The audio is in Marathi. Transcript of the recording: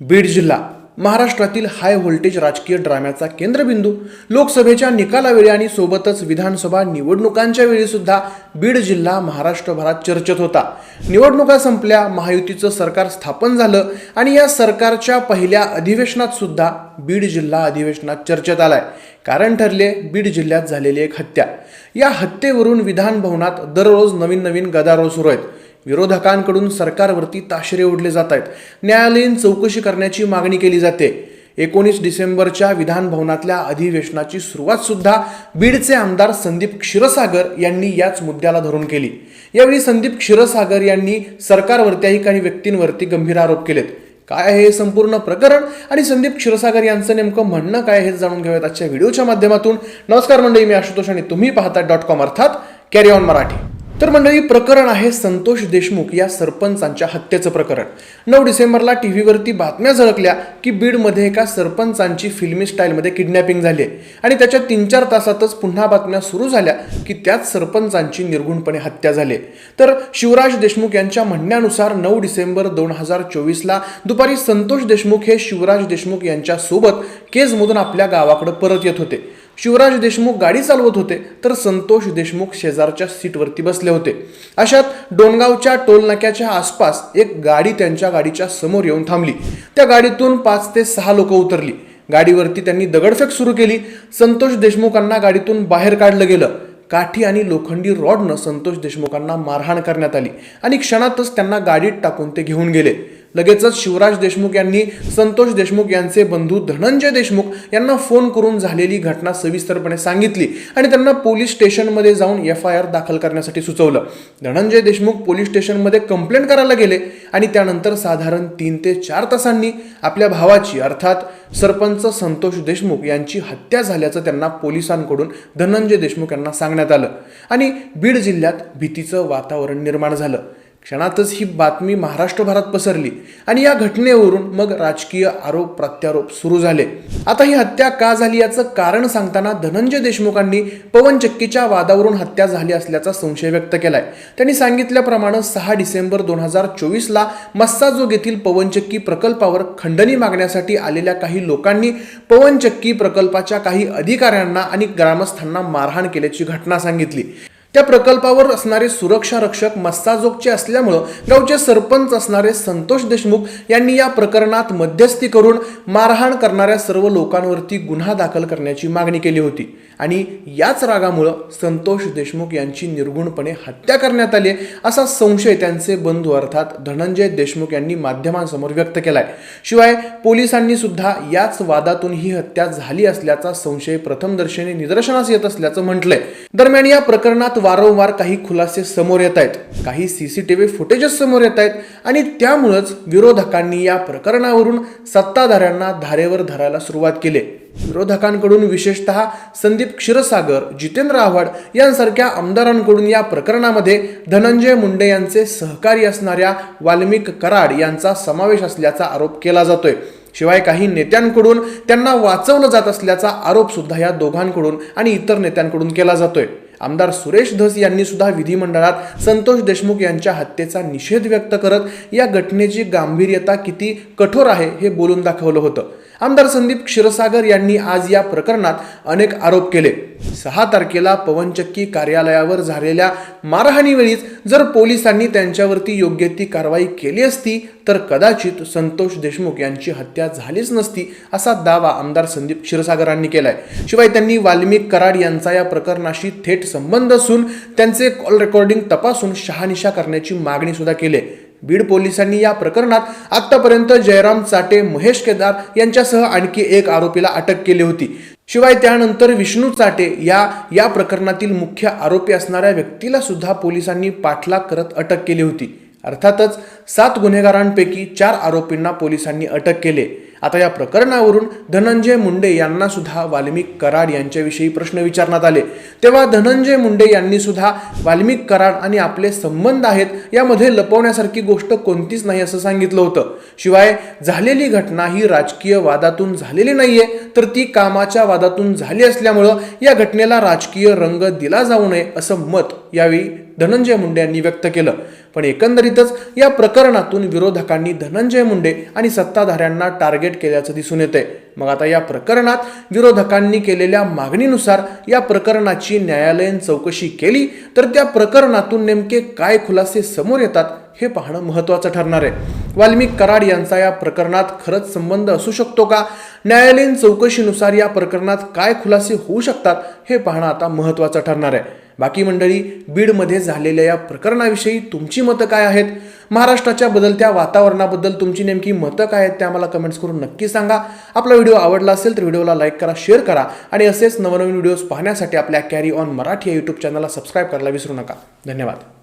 बीड जिल्हा महाराष्ट्रातील हाय व्होल्टेज राजकीय ड्राम्याचा केंद्रबिंदू लोकसभेच्या निकालावेळी आणि सोबतच विधानसभा निवडणुकांच्या वेळी सुद्धा बीड जिल्हा महाराष्ट्रभरात चर्चेत होता. निवडणुका संपल्या महायुतीचं सरकार स्थापन झालं आणि या सरकारच्या पहिल्या अधिवेशनात सुद्धा बीड जिल्हा अधिवेशनात चर्चेत आलाय. कारण ठरले बीड जिल्ह्यात झालेली एक हत्या. या हत्येवरून विधान भवनात दररोज नवीन नवीन गदारोळ सुरू आहेत. विरोधकांकडून सरकारवरती ताशेरे ओढले जात आहेत. न्यायालयीन चौकशी करण्याची मागणी केली जाते. एकोणीस डिसेंबरच्या विधानभवनातल्या अधिवेशनाची सुरुवात सुद्धा बीडचे आमदार संदीप क्षीरसागर यांनी याच मुद्द्याला धरून केली. यावेळी संदीप क्षीरसागर यांनी सरकारवरत्याही काही व्यक्तींवरती गंभीर आरोप केलेत. काय आहे हे संपूर्ण प्रकरण आणि संदीप क्षीरसागर यांचं नेमकं म्हणणं काय हे जाणून घेऊयात आजच्या व्हिडिओच्या माध्यमातून. नमस्कार मंडळी मी आशुतोष आणि तुम्ही पाहता डॉट कॉम अर्थात कॅरी ऑन मराठी. तर मंडळी प्रकरण आहे संतोष देशमुख या सरपंचांच्या हत्येचं प्रकरण. नऊ डिसेंबरला टी व्हीवरती बातम्या झळकल्या की बीडमध्ये एका सरपंचांची फिल्मी स्टाईलमध्ये किडनॅपिंग झाली आहे. आणि त्याच्या तीन चार तासातच पुन्हा बातम्या सुरू झाल्या की त्याच सरपंचांची निर्गुणपणे हत्या झाली तर शिवराज देशमुख यांच्या म्हणण्यानुसार नऊ डिसेंबर दोन हजार चोवीसला दुपारी संतोष देशमुख हे शिवराज देशमुख यांच्यासोबत केजमधून आपल्या गावाकडे परत येत होते. शिवराज देशमुख गाडी चालवत होते तर संतोष देशमुख शेजारच्या सीटवरती बसले होते. अशात डोणगावच्या टोलनाक्याच्या आसपास एक गाडी त्यांच्या गाडीच्या समोर येऊन थांबली. त्या गाडीतून पाच ते सहा लोक उतरली. गाडीवरती त्यांनी दगडफेक सुरू केली. संतोष देशमुखांना गाडीतून बाहेर काढलं गेलं. काठी आणि लोखंडी रॉडनं संतोष देशमुखांना मारहाण करण्यात आली आणि क्षणातच त्यांना गाडीत टाकून ते घेऊन गेले. लगेचच शिवराज देशमुख यांनी संतोष देशमुख यांचे बंधू धनंजय देशमुख यांना फोन करून झालेली घटना सविस्तरपणे सांगितली आणि त्यांना पोलीस स्टेशनमध्ये जाऊन एफ आय आर दाखल करण्यासाठी सुचवलं. धनंजय देशमुख पोलीस स्टेशनमध्ये कंप्लेंट करायला गेले आणि त्यानंतर साधारण तीन ते चार तासांनी आपल्या भावाची अर्थात सरपंच संतोष देशमुख यांची हत्या झाल्याचं त्यांना पोलिसांकडून धनंजय देशमुख यांना सांगण्यात आलं आणि बीड जिल्ह्यात भीतीचं वातावरण निर्माण झालं. क्षणातच ही बातमी महाराष्ट्रभरात पसरली आणि या घटनेवरून मग राजकीय आरोप प्रत्यारोप सुरू झाले. आता ही हत्या का झाली याचं कारण सांगताना धनंजय देशमुखांनी पवनचक्कीच्या वादावरून हत्या झाली असल्याचा संशय व्यक्त केलाय. त्यांनी सांगितल्याप्रमाणे सहा डिसेंबर दोन हजार चोवीसला मस्साजोग येथील पवनचक्की प्रकल्पावर खंडणी मागण्यासाठी आलेल्या काही लोकांनी पवनचक्की प्रकल्पाच्या काही अधिकाऱ्यांना आणि ग्रामस्थांना मारहाण केल्याची घटना सांगितली. त्या प्रकल्पावर असणारे सुरक्षा रक्षक मस्ताजोगचे असल्यामुळं गावचे सरपंच असणारे संतोष देशमुख यांनी या प्रकरणात मध्यस्थी करून मारहाण करणाऱ्या सर्व लोकांवरती गुन्हा दाखल करण्याची मागणी केली होती. आणि याच रागामुळं संतोष देशमुख यांची निर्गुणपणे हत्या करण्यात आली असा संशय त्यांचे बंधू अर्थात धनंजय देशमुख यांनी माध्यमांसमोर व्यक्त केलाय. शिवाय पोलिसांनी सुद्धा याच वादातून ही हत्या झाली असल्याचा संशय प्रथमदर्शनी निदर्शनास येत असल्याचं म्हटलंय. दरम्यान या प्रकरणात वारंवार काही खुलासे समोर येत आहेत. काही C C T V footages समोर येत आहेत आणि त्यामुळंच विरोधकांनी या प्रकरणावरून सत्ताधाऱ्यांना धारेवर धरायला सुरुवात केली. विरोधकांकडून विशेषतः संदीप क्षीरसागर जितेंद्र आव्हाड यांसारख्या आमदारांकडून या प्रकरणामध्ये धनंजय मुंडे यांचे सहकारी असणाऱ्या वाल्मिक कराड यांचा समावेश असल्याचा आरोप केला जातोय. शिवाय काही नेत्यांकडून त्यांना वाचवलं जात असल्याचा आरोप सुद्धा या दोघांकडून आणि इतर नेत्यांकडून केला जातोय. आमदार सुरेश धस यांनी सुद्धा विधिमंडळात संतोष देशमुख यांच्या हत्येचा निषेध व्यक्त करत या घटनेची गांभीर्यता किती कठोर आहे हे बोलून दाखवलं होतं. आमदार संदीप क्षीरसागर यांनी आज या प्रकरणात अनेक आरोप केले. सहा तारखेला पवनचक्की कार्यालयावर झालेल्या मारहाणीवेळीच जर पोलिसांनी त्यांच्यावरती योग्य ती कारवाई केली असती तर कदाचित संतोष देशमुख यांची हत्या झालीच नसती असा दावा आमदार संदीप क्षीरसागरांनी केलाय. शिवाय त्यांनी वाल्मिक कराड यांचा या प्रकरणाशी थेट संबंध असून त्यांचे कॉल रेकॉर्डिंग तपासून शहानिशा करण्याची मागणी सुद्धा केली बीड पोलिसांनी या प्रकरणात आतापर्यंत जयराम चाटे महेश केदार यांच्यासह आणखी एक आरोपीला अटक केली होती. शिवाय त्यानंतर विष्णू चाटे या या प्रकरणातील मुख्य आरोपी असणाऱ्या व्यक्तीला सुद्धा पोलिसांनी पाठलाग करत अटक केली होती. अर्थातच सात गुन्हेगारांपैकी चार आरोपींना पोलिसांनी अटक केले. आता या प्रकरणावरून धनंजय मुंडे यांना सुद्धा वाल्मिक कराड यांच्याविषयी प्रश्न विचारण्यात आले. तेव्हा धनंजय मुंडे यांनी सुद्धा वाल्मिक कराड आणि आपले संबंध आहेत यामध्ये लपवण्यासारखी गोष्ट कोणतीच नाही असं सांगितलं होतं. शिवाय झालेली घटना ही राजकीय वादातून झालेली नाहीये तर ती कामाच्या वादातून झाली असल्यामुळं या घटनेला राजकीय रंग दिला जाऊ नये असं मत यावेळी धनंजय मुंडे यांनी व्यक्त केलं. पण एकंदरीतच या प्रकरण प्रकरणातून विरोधकांनी धनंजय मुंडे आणि सत्ताधाऱ्यांना टार्गेट केल्याचं दिसून येतंय. मग आता या प्रकरणात विरोधकांनी केलेल्या मागणीनुसार या प्रकरणाची न्यायालयीन चौकशी केली तर त्या प्रकरणातून नेमके काय खुलासे समोर येतात हे पाहणं महत्त्वाचं ठरणार आहे. वाल्मिक कराड यांचा या प्रकरणात खरंच संबंध असू शकतो का? न्यायालयीन चौकशीनुसार या प्रकरणात काय खुलासे होऊ शकतात हे पाहणं आता महत्त्वाचं ठरणार आहे. बाकी मंडळी बीडमध्ये झालेल्या या प्रकरणाविषयी तुमची मतं काय आहेत? महाराष्ट्राच्या बदलत्या वातावरणाबद्दल तुमची नेमकी मतं काय आहेत ते आम्हाला कमेंट्स करून नक्की सांगा. आपला व्हिडिओ आवडला असेल तर व्हिडिओला लाईक करा शेअर करा आणि असेच नवनवीन व्हिडिओज पाहण्यासाठी आपल्या कॅरी ऑन मराठी या यूट्यूब चॅनलला सबस्क्राईब करायला विसरू नका. धन्यवाद.